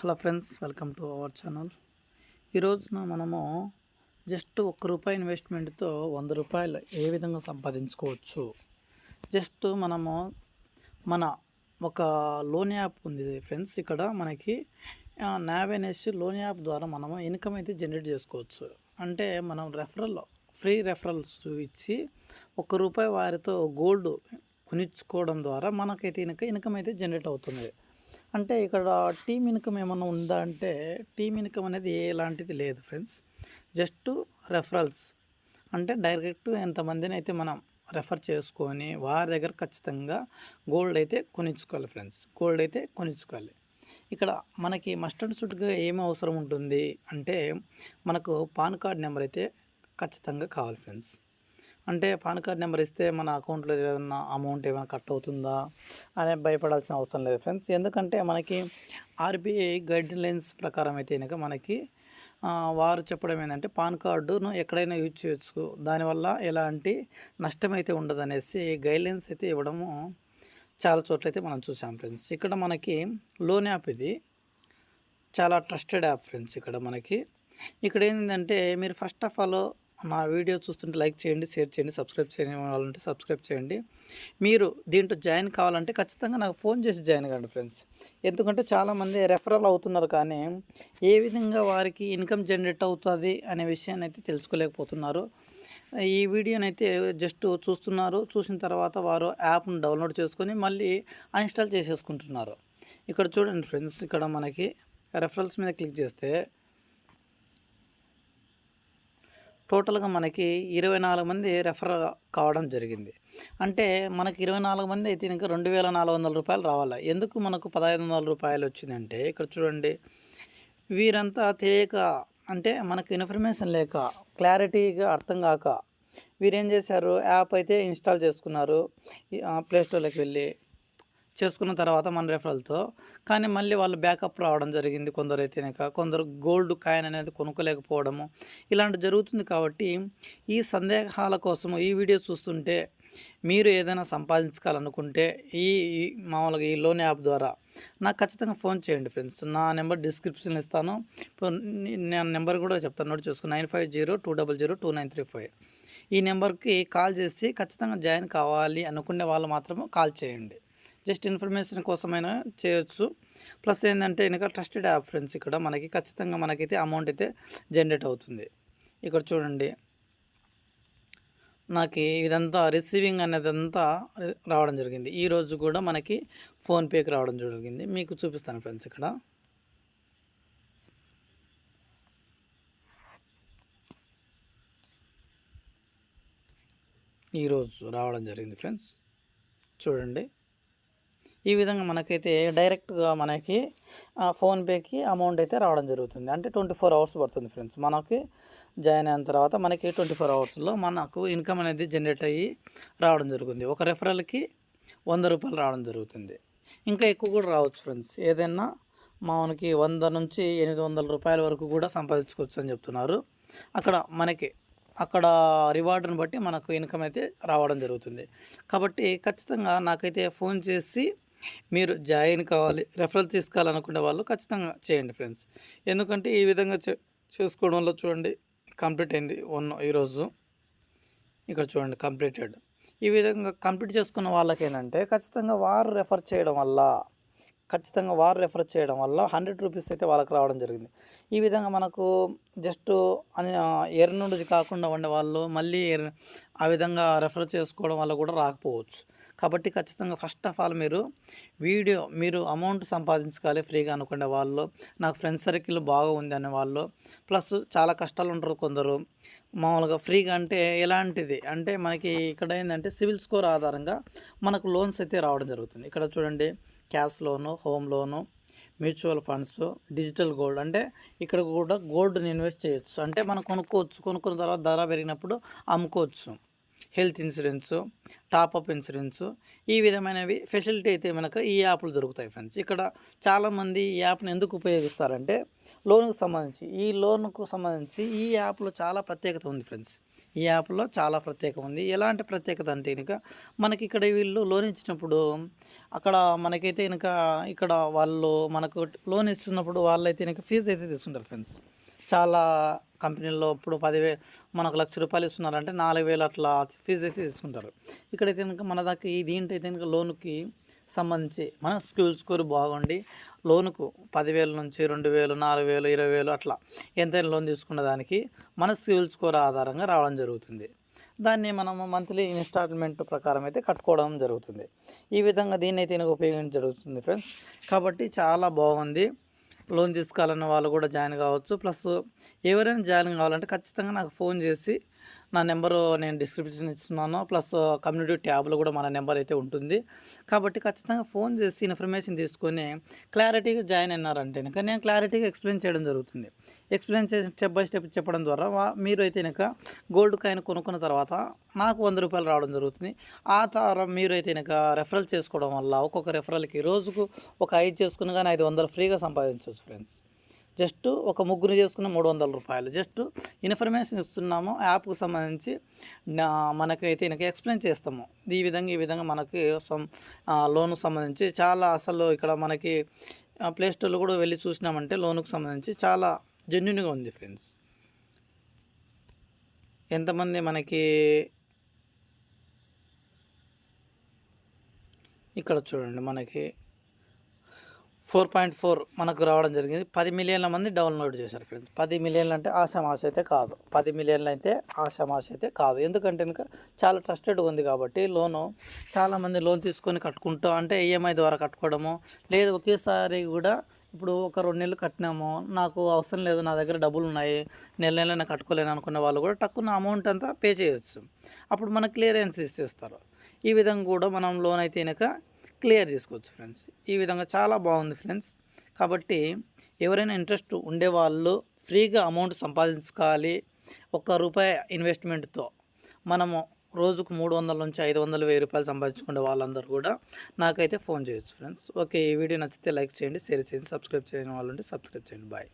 Hello friends welcome to our channel. ఈరోజున మనము just ఒక్క రూపాయి ఇన్వెస్ట్మెంట్తో వంద రూపాయలు ఏ విధంగా సంపాదించుకోవచ్చు? జస్ట్ మనము మన ఒక లోన్ యాప్ ఉంది ఫ్రెండ్స్ ఇక్కడ మనకి నావ్ అనేసి లోన్ యాప్ ద్వారా మనము ఇన్కమ్ అయితే జనరేట్ చేసుకోవచ్చు. అంటే మనం రెఫరల్ ఫ్రీ రెఫరల్స్ ఇచ్చి ఒక్క రూపాయి వారితో గోల్డ్ కొనిచ్చుకోవడం ద్వారా మనకైతే ఇన్క ఇన్కమ్ అయితే జనరేట్ అవుతుంది. అంటే ఇక్కడ టీమ్ ఇన్కమ్ ఏమన్నా ఉందా అంటే టీమ్ ఇన్కమ్ అనేది ఎలాంటిది లేదు ఫ్రెండ్స్. Just referrals. అంటే డైరెక్ట్ ఎంతమందిని అయితే మనం రెఫర్ చేసుకొని వారి దగ్గర ఖచ్చితంగా గోల్డ్ అయితే కొనిచ్చుకోవాలి ఫ్రెండ్స్. గోల్డ్ అయితే కొనిచ్చుకోవాలి. ఇక్కడ మనకి మస్టర్డ్ సూట్గా ఏమి అవసరం ఉంటుంది అంటే మనకు పాన్ కార్డ్ నెంబర్ అయితే ఖచ్చితంగా కావాలి ఫ్రెండ్స్. అంటే పాన్ కార్డ్ నెంబర్ ఇస్తే మన అకౌంట్లో ఏదైనా అమౌంట్ ఏమైనా కట్ అవుతుందా అనే భయపడాల్సిన అవసరం లేదు ఫ్రెండ్స్. ఎందుకంటే మనకి ఆర్బీఐ గైడ్ లైన్స్ ప్రకారం అయితే కనుక మనకి వారు చెప్పడం ఏంటంటే పాన్ కార్డును ఎక్కడైనా యూజ్ చేయొచ్చు. దానివల్ల ఎలాంటి నష్టం అయితే ఉండదు అనేసి గైడ్లైన్స్ అయితే ఇవ్వడము చాలా చోట్ల అయితే మనం చూసాం ఫ్రెండ్స్. ఇక్కడ మనకి లోన్ యాప్ ఇది. చాలా ట్రస్టెడ్ యాప్ ఫ్రెండ్స్ ఇక్కడ మనకి. ఇక్కడ ఏంటంటే మీరు ఫస్ట్ ఆఫ్ ఆల్ నా వీడియో చూస్తుంటే లైక్ చేయండి షేర్ చేయండి సబ్స్క్రైబ్ చేయాలంటే సబ్స్క్రైబ్ చేయండి. మీరు దీంట్లో జాయిన్ కావాలంటే ఖచ్చితంగా నాకు ఫోన్ చేసి జాయిన్ కండి ఫ్రెండ్స్. ఎందుకంటే చాలామంది రెఫరల్ అవుతున్నారు కానీ ఏ విధంగా వారికి ఇన్కమ్ జనరేట్ అవుతుంది అనే విషయాన్ని అయితే తెలుసుకోలేకపోతున్నారు. ఈ వీడియోనైతే జస్ట్ చూస్తున్నారు. చూసిన తర్వాత వారు యాప్ను డౌన్లోడ్ చేసుకొని మళ్ళీ అన్ఇన్స్టాల్ చేసేసుకుంటున్నారు. ఇక్కడ చూడండి ఫ్రెండ్స్ ఇక్కడ మనకి రెఫరల్స్ మీద క్లిక్ చేస్తే టోటల్గా మనకి ఇరవై నాలుగు మంది రెఫర్ కావడం జరిగింది. అంటే మనకి ఇరవై నాలుగు మంది అయితే ఇంకా రెండు వేల నాలుగు వందల రూపాయలు రావాలి? ఎందుకు మనకు పదహైదు వందల రూపాయలు వచ్చిందంటే ఇక్కడ చూడండి. వీరంతా తెలియక అంటే మనకు ఇన్ఫర్మేషన్ లేక క్లారిటీగా అర్థం కాక వీరేం చేశారు? యాప్ అయితే ఇన్స్టాల్ చేసుకున్నారు. ప్లేస్టోర్లోకి వెళ్ళి చేసుకున్న తర్వాత మన రెఫరల్తో కానీ మళ్ళీ వాళ్ళు బ్యాకప్ రావడం జరిగింది కొందరు అయితేనేక కొందరు గోల్డ్ కాయిన్ అనేది కొనుక్కోలేకపోవడము ఇలాంటి జరుగుతుంది కాబట్టి ఈ సందేహాల కోసం ఈ వీడియో చూస్తుంటే మీరు ఏదైనా సంపాదించుకోవాలనుకుంటే ఈ మామూలుగా ఈ లోన్ యాప్ ద్వారా నాకు ఖచ్చితంగా ఫోన్ చేయండి ఫ్రెండ్స్ నా నెంబర్ డిస్క్రిప్షన్ ఇస్తాను. నేను నెంబర్ కూడా చెప్తాను. నోట్ చూసుకుని nine five zero two double zero two nine three five. ఈ నెంబర్కి కాల్ చేసి ఖచ్చితంగా జాయిన్ కావాలి అనుకునే వాళ్ళు మాత్రమే కాల్ చేయండి. జస్ట్ ఇన్ఫర్మేషన్ కోసమైనా చేయొచ్చు. ప్లస్ ఏంటంటే వెనక ట్రస్టెడ్ యాప్ ఫ్రెండ్స్ ఇక్కడ మనకి ఖచ్చితంగా మనకైతే అమౌంట్ అయితే జనరేట్ అవుతుంది. ఇక్కడ చూడండి. నాకు ఇదంతా రిసీవింగ్ అనేది అంతా రావడం జరిగింది. ఈరోజు కూడా మనకి ఫోన్పేకి రావడం జరిగింది. మీకు చూపిస్తాను ఫ్రెండ్స్ ఇక్కడ. ఈరోజు రావడం జరిగింది ఫ్రెండ్స్. చూడండి. ఈ విధంగా మనకైతే డైరెక్ట్గా మనకి ఫోన్పేకి అమౌంట్ అయితే రావడం జరుగుతుంది. అంటే ట్వంటీ ఫోర్ అవర్స్ పడుతుంది ఫ్రెండ్స్. మనకి జాయిన్ అయిన తర్వాత మనకి ట్వంటీ ఫోర్ అవర్స్లో మనకు ఇన్కమ్ అనేది జనరేట్ అయ్యి రావడం జరుగుతుంది. ఒక రెఫరల్కి వంద రూపాయలు రావడం జరుగుతుంది. ఇంకా ఎక్కువ కూడా రావచ్చు ఫ్రెండ్స్. ఏదైనా మనకి వంద నుంచి ఎనిమిది వందల రూపాయల వరకు కూడా సంపాదించుకోవచ్చు అని చెప్తున్నారు. అక్కడ మనకి అక్కడ రివార్డును బట్టి మనకు ఇన్కమ్ అయితే రావడం జరుగుతుంది. కాబట్టి ఖచ్చితంగా నాకైతే ఫోన్ చేసి మీరు జాయిన్ కావాలి రెఫరల్ తీసుకోవాలనుకునే వాళ్ళు ఖచ్చితంగా చేయండి ఫ్రెండ్స్. ఎందుకంటే ఈ విధంగా చేసుకోవడం చూడండి కంప్లీట్ అయింది వన్ ఈరోజు ఇక్కడ చూడండి కంప్లీటెడ్. ఈ విధంగా కంప్లీట్ చేసుకున్న వాళ్ళకి ఏంటంటే ఖచ్చితంగా వారు రెఫర్ చేయడం వల్ల ఖచ్చితంగా వారు రెఫర్ చేయడం వల్ల హండ్రెడ్ రూపీస్ అయితే వాళ్ళకి రావడం జరిగింది. ఈ విధంగా మనకు జస్ట్ అని ఎర్ర నుండి కాకుండా ఉండే వాళ్ళు మళ్ళీ ఆ విధంగా రెఫర్ చేసుకోవడం వల్ల కూడా రాకపోవచ్చు. కాబట్టి ఖచ్చితంగా ఫస్ట్ ఆఫ్ ఆల్ మీరు వీడియో మీరు అమౌంట్ సంపాదించుకోవాలి ఫ్రీగా అనుకునే వాళ్ళు నాకు ఫ్రెండ్స్ సర్కిల్ బాగా ఉంది అనే వాళ్ళు. ప్లస్ చాలా కష్టాలు ఉంటారు కొందరు. మామూలుగా ఫ్రీగా అంటే ఎలాంటిది? అంటే మనకి ఇక్కడ ఏంటంటే సివిల్ స్కోర్ ఆధారంగా మనకు లోన్స్ అయితే రావడం జరుగుతుంది. ఇక్కడ చూడండి cash loan home loan mutual funds digital gold. అంటే ఇక్కడ కూడా గోల్డ్ని ఇన్వెస్ట్ చేయొచ్చు. అంటే మనం కొనుక్కోవచ్చు. కొనుక్కున్న తర్వాత ధర పెరిగినప్పుడు అమ్ముకోవచ్చు. హెల్త్ ఇన్సూరెన్సు టాప్అప్ ఇన్సూరెన్సు ఈ విధమైనవి ఫెసిలిటీ అయితే మనకు ఈ యాప్లు దొరుకుతాయి ఫ్రెండ్స్. ఇక్కడ చాలామంది ఈ యాప్ని ఎందుకు ఉపయోగిస్తారంటే లోన్కు సంబంధించి ఈ లోన్కు సంబంధించి ఈ యాప్లో చాలా ప్రత్యేకత ఉంది ఫ్రెండ్స్. ఈ యాప్లో చాలా ప్రత్యేకం ఉంది. ఎలాంటి ప్రత్యేకత అంటే కనుక మనకి ఇక్కడ వీళ్ళు లోన్ ఇచ్చినప్పుడు అక్కడ మనకైతే కనుక ఇక్కడ వాళ్ళు మనకు లోన్ ఇస్తున్నప్పుడు వాళ్ళైతే కనుక ఫీజు అయితే తీసుకుంటారు ఫ్రెండ్స్. చాలా కంపెనీల్లో ఇప్పుడు పదివే మనకు లక్ష రూపాయలు ఇస్తున్నారంటే నాలుగు వేలు అట్లా ఫీజు అయితే తీసుకుంటారు. ఇక్కడైతే కనుక మన దాకా ఈ దీంట్లో అయితే కనుక లోన్కి సంబంధించి మన స్కిల్ స్కోర్ బాగుండి లోనుకు పదివేల నుంచి రెండు వేలు నాలుగు వేలు ఇరవై వేలు అట్లా ఎంతైనా లోన్ తీసుకున్న దానికి మన స్కిల్ స్కోర్ ఆధారంగా రావడం జరుగుతుంది. దాన్ని మనము మంత్లీ ఇన్స్టాల్మెంట్ ప్రకారం అయితే కట్టుకోవడం జరుగుతుంది. ఈ విధంగా దీన్ని అయితే నాకు ఉపయోగించడం జరుగుతుంది ఫ్రెండ్స్. కాబట్టి చాలా బాగుంది. లోన్ తీసుకోవాలన్న వాళ్ళు కూడా జాయిన్ కావచ్చు. ప్లస్ ఎవరైనా జాయిన్ కావాలంటే ఖచ్చితంగా నాకు ఫోన్ చేసి నా నెంబరు నేను డిస్క్రిప్షన్ ఇస్తున్నాను. ప్లస్ కమ్యూనిటీ ట్యాబ్లో కూడా మన నెంబర్ అయితే ఉంటుంది. కాబట్టి ఖచ్చితంగా ఫోన్ చేసి ఇన్ఫర్మేషన్ తీసుకొని క్లారిటీగా జాయిన్ అయినారంటే కనుక నేను క్లారిటీగా ఎక్స్ప్లెయిన్ చేయడం జరుగుతుంది. ఎక్స్ప్లెయిన్ చేసి స్టెప్ బై స్టెప్ చెప్పడం ద్వారా మీరు అయితే కనుక గోల్డ్ కాయిన్ కొనుక్కున్న తర్వాత నాకు వంద రూపాయలు రావడం జరుగుతుంది. ఆ తర్వాత మీరు అయితే కనుక రెఫరల్ చేసుకోవడం వల్ల ఒక్కొక్క రెఫరల్కి రోజుకు ఒక ఐదు చేసుకుని కానీ ఐదు వందలు ఫ్రీగా సంపాదించవచ్చు ఫ్రెండ్స్. జస్ట్ ఒక ముగ్గురు చేసుకున్న మూడు వందల రూపాయలు. జస్ట్ ఇన్ఫర్మేషన్ ఇస్తున్నాము యాప్కు సంబంధించి మనకైతే నాకు ఎక్స్ప్లెయిన్ చేస్తాము. ఈ విధంగా ఈ విధంగా మనకి సం లోన్ సంబంధించి చాలా అసలు ఇక్కడ మనకి ప్లే స్టోర్లో కూడా వెళ్ళి చూసినామంటే లోన్కు సంబంధించి చాలా జెన్యున్గా ఉంది ఫ్రెండ్స్. ఎంతమంది మనకి ఇక్కడ చూడండి మనకి ఫోర్ పాయింట్ ఫోర్ మనకు రావడం జరిగింది. పది మిలియన్ల మంది డౌన్లోడ్ చేశారు ఫ్రెండ్స్. పది మిలియన్లు అంటే ఆశామాష అయితే కాదు. పది మిలియన్లు అయితే ఆశామాష అయితే కాదు. ఎందుకంటే ఇంకా చాలా ట్రస్టెడ్గా ఉంది కాబట్టి లోను చాలామంది లోన్ తీసుకొని కట్టుకుంటూ అంటే ఈఎంఐ ద్వారా కట్టుకోవడము లేదు ఒకేసారి కూడా ఇప్పుడు ఒక రెండు నెలలు కట్టినాము నాకు అవసరం లేదు నా దగ్గర డబ్బులు ఉన్నాయి నెల నెల నేను కట్టుకోలేను అనుకున్న వాళ్ళు కూడా టక్కున అమౌంట్ అంతా పే చేయొచ్చు. అప్పుడు మనకు క్లియరెన్స్ ఇచ్చేస్తారు. ఈ విధంగా కూడా మనం లోన్ అయితే కనుక క్లియర్ చేసుకోవచ్చు ఫ్రెండ్స్. ఈ విధంగా చాలా బాగుంది ఫ్రెండ్స్. కాబట్టి ఎవరైనా ఇంట్రెస్ట్ ఉండేవాళ్ళు ఫ్రీగా అమౌంట్ సంపాదించుకోవాలి. ఒక్క రూపాయి ఇన్వెస్ట్మెంట్తో మనము రోజుకు మూడు వందల నుంచి ఐదు వందలు వెయ్యి రూపాయలు సంపాదించుకునే వాళ్ళందరూ కూడా నాకైతే ఫోన్ చేయొచ్చు ఫ్రెండ్స్. ఓకే ఈ వీడియో నచ్చితే లైక్ చేయండి షేర్ చేయండి సబ్స్క్రైబ్ చేయని వాళ్ళు ఉంటే సబ్స్క్రైబ్ చేయండి. బాయ్.